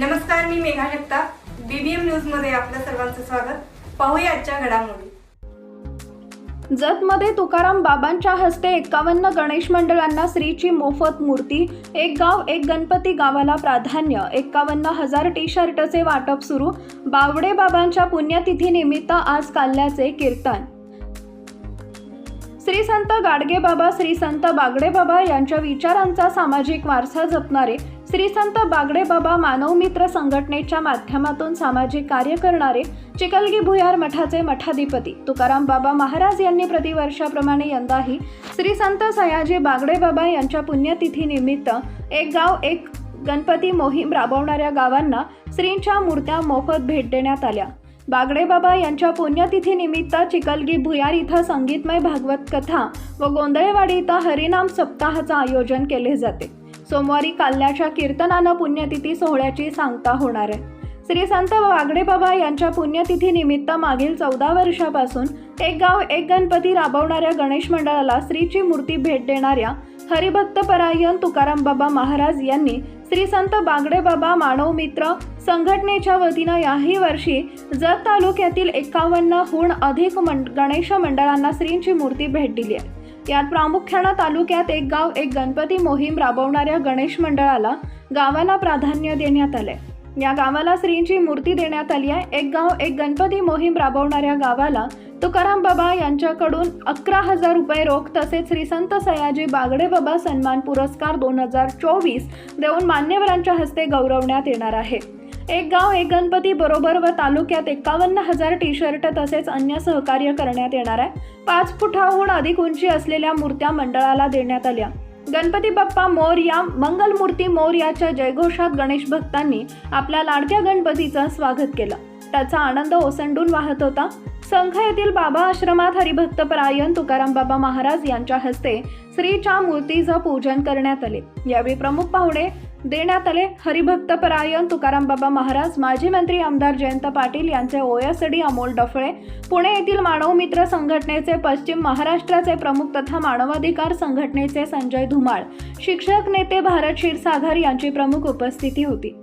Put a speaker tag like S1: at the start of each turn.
S1: नमस्कार मी मेघा जगताप. बीबीएम न्यूजमध्ये आपलं सर्वांचं स्वागत. पाहूया आजच्या घडामोडी.
S2: जतमध्ये तुकाराम बाबांच्या हस्ते एकावन्न गणेश मंडळांना श्रीची मोफत मूर्ती एक गाव एक गणपती गावाला प्राधान्य एकावन्न हजार टी शर्टचे वाटप सुरू बावडे बाबांच्या पुण्यतिथीनिमित्त आज काल्याचे कीर्तन. श्री संत गाडगेबाबा श्री संत बागडे बाबा यांच्या विचारांचा सामाजिक वारसा जपणारे श्री संत बागडे बाबा मानव मित्र संघटनेच्या माध्यमातून सामाजिक कार्य करणारे चिकलगी भुयार मठाचे मठाधिपती तुकाराम बाबा महाराज यांनी प्रतिवर्षाप्रमाणे यंदाही श्री संत सयाजी बागडे बाबा यांच्या पुण्यतिथीनिमित्त एक गाव एक गणपती मोहीम राबवणाऱ्या गावांना श्रींच्या मूर्त्या मोफत भेट देण्यात आल्या. बागडे बाबा यांच्या पुण्यतिथीनिमित्त चिकलगी भुयार इथं संगीतमय भागवत कथा व गोंधळेवाडी इथं हरिनाम सप्ताहाचं आयोजन केले जाते. सोमवारी काल्याच्या कीर्तनानं पुण्यतिथी सोहळ्याची सांगता होणार आहे. श्री संत वागडे बाबा यांच्या पुण्यतिथीनिमित्त मागील चौदा वर्षापासून एक गाव एक गणपती राबवणाऱ्या गणेश मंडळाला श्रीची मूर्ती भेट देणाऱ्या हरिभक्तपरायण तुकाराम बाबा महाराज यांनी श्री संत बागडे बाबा मानव मित्र संघटनेच्या वतीनं याही वर्षी जत तालुक्यातील एकावन्नहून अधिक मंड गणेश मंडळांना श्रींची मूर्ती भेट दिली आहे. यात प्रामुख्यानं तालुक्यात एक गाव एक गणपती मोहीम राबवणाऱ्या गणेश मंडळाला गावाला प्राधान्य देण्यात आलंय. या गावाला श्रींची मूर्ती देण्यात आली आहे. एक गाव एक गणपती मोहीम राबवणाऱ्या गावाला तुकाराम बाबा यांच्याकडून अकरा हजार रुपये रोख तसेच श्री संत सयाजी बागडे बाबा सन्मान पुरस्कार दोन हजार चोवीस देऊन मान्यवरांच्या हस्ते गौरवण्यात येणार आहे. एक गाव एक गणपती बरोबर व तालुक्यात एकावन्न हजार टी शर्ट तसेच अन्य सहकार्य करण्यात येणार आहे. पाच फुटाहून अधिक उंची असलेल्या मूर्त्या मंडळाला देण्यात आल्या. गणपती बाप्पा मोर्या मंगलमूर्ती मोर्याच्या जयघोषात गणेश भक्तांनी आपल्या लाडक्या गणपतीचं स्वागत केलं. त्याचा आनंद ओसंडून वाहत होता. संघ येथील बाबा आश्रमात हरिभक्त परायण तुकाराम बाबा महाराज यांच्या हस्ते श्रीच्या मूर्तीचं पूजन करण्यात आले. यावेळी प्रमुख पाहुणे देण्यात आले. हरिभक्तपरायण तुकाराम बाबा महाराज माजी मंत्री आमदार जयंत पाटील यांचे ओएसडी अमोल डफळे पुणे येथील मानव मित्र संघटनेचे पश्चिम महाराष्ट्राचे प्रमुख तथा मानवाधिकार संघटनेचे संजय धुमाळ शिक्षक नेते भारत क्षीरसागर यांची प्रमुख उपस्थिती होती.